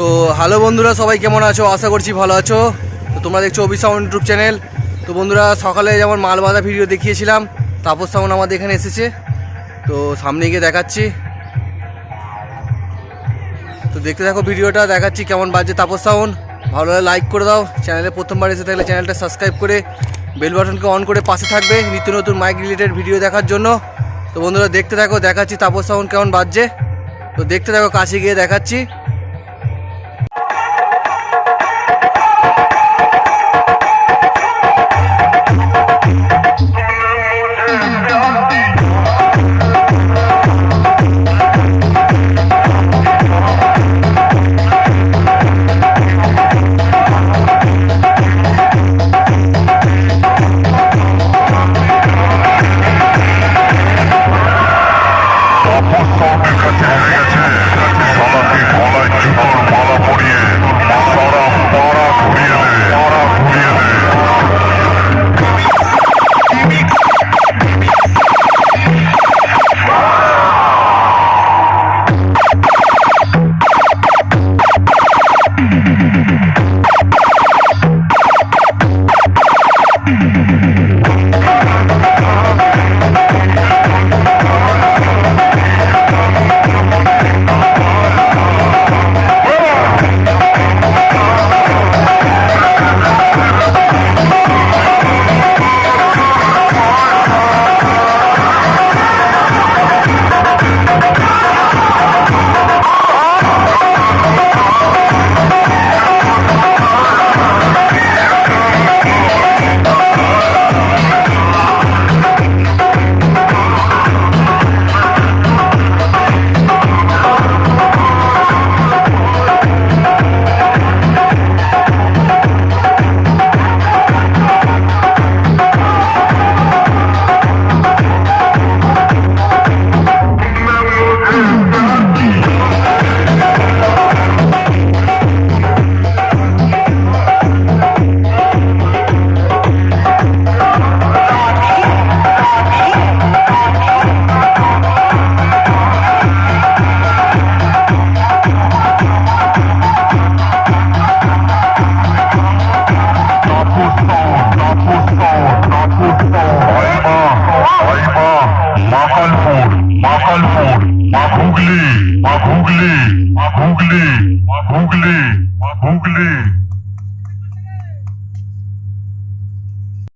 তো হ্যালো বন্ধুরা, সবাই কেমন আছো? আশা করছি ভালো আছো। তো তোমরা দেখছ অভি সাউন্ড ইউটিউব চ্যানেল তো বন্ধুরা, সকালে যেমন মাল বাঁধা ভিডিও দেখিয়েছিলাম, তাপস সাউন্ড আমাদের এখানে এসেছে। তো সামনে গিয়ে দেখাচ্ছি। তো দেখতে থাকো ভিডিওটা দেখাচ্ছি কেমন বাজছে তাপস সাউন্ড ভালো লাগে লাইক করে দাও। চ্যানেলে প্রথমবার এসে থাকলে চ্যানেলটা সাবস্ক্রাইব করে বেল বাটনকে অন করে পাশে থাকবে নিত্য নতুন মাইক রিলেটেড ভিডিও দেখার জন্য। তো বন্ধুরা, দেখতে থাকো, দেখাচ্ছি তাপস সাউন্ড কেমন বাজছে। তো দেখতে থাকো, কাছে গিয়ে দেখাচ্ছি। মাকালপুর মা হুগলি মা হুগলি মা হুগলি মা হুগলি